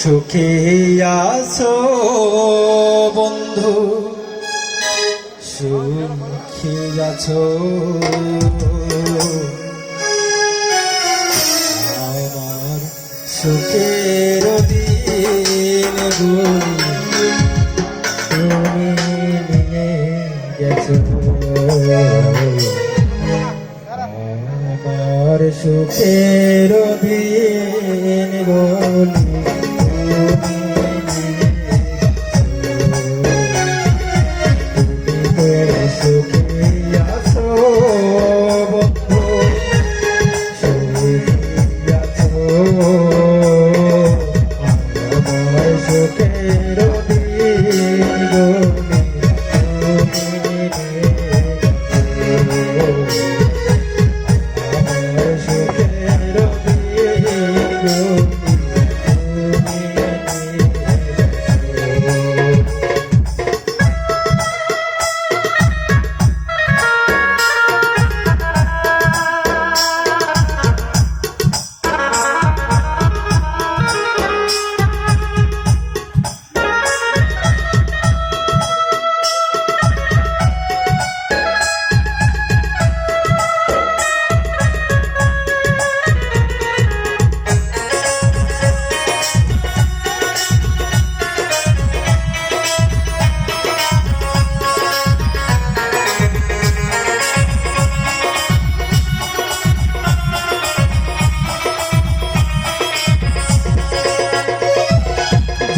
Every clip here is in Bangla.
সুখে আছো বন্ধু, সুখে আছো। আমার সুখের দিন তুমি নিয়ে গেছো। আমার সুখের দিন গুলি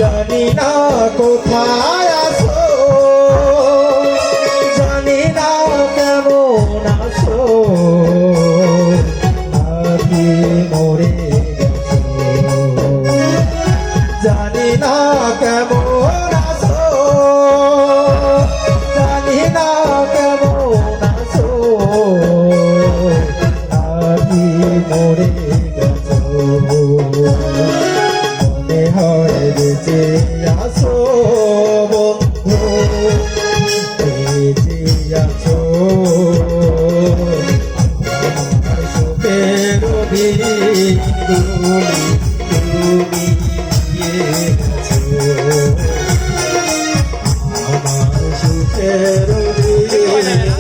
জানি না কোথায় আছো। জানি না কেমন আছো। নাকি মরে জানি না কেমন হয় বেঁচে আছো বন্ধু সুখের দিনগুলি তুমি গেছো আমার সুখের দিনগুলি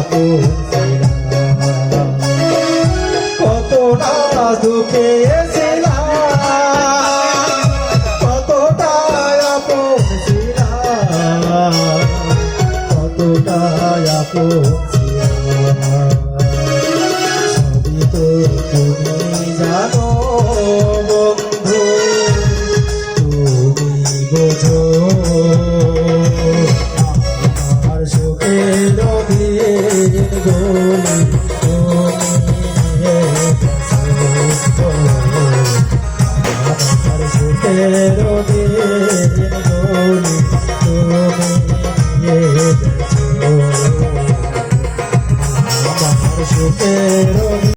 আপন ছিলাম কত না দুঃখে কতটা কতটা তো তুমি